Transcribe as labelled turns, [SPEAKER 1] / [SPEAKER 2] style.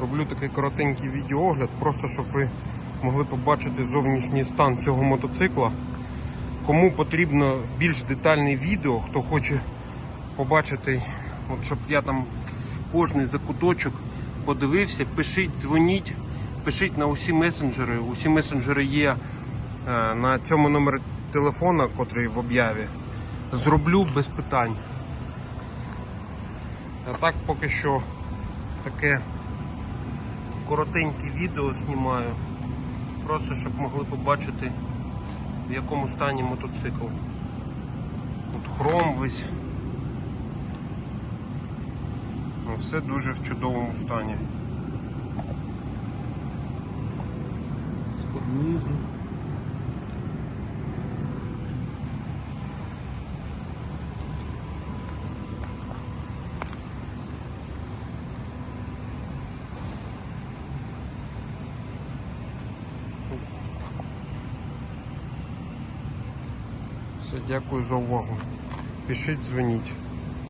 [SPEAKER 1] Роблю такий коротенький відеоогляд, просто щоб ви могли побачити зовнішній стан цього мотоцикла. Кому потрібно більш детальне відео, хто хоче побачити, от щоб я там в кожний закуточок подивився, пишіть, дзвоніть, пишіть на усі месенджери. Усі месенджери є е, на цьому номері телефона, котрий в об'яві. Зроблю без питань. А так поки що таке коротеньке відео знімаю. Просто щоб могли побачити в якому стані мотоцикл. Тут хром весь. Ну, все дуже в чудовому стані. Все, дякую за увагу. Пишіть, дзвоніть.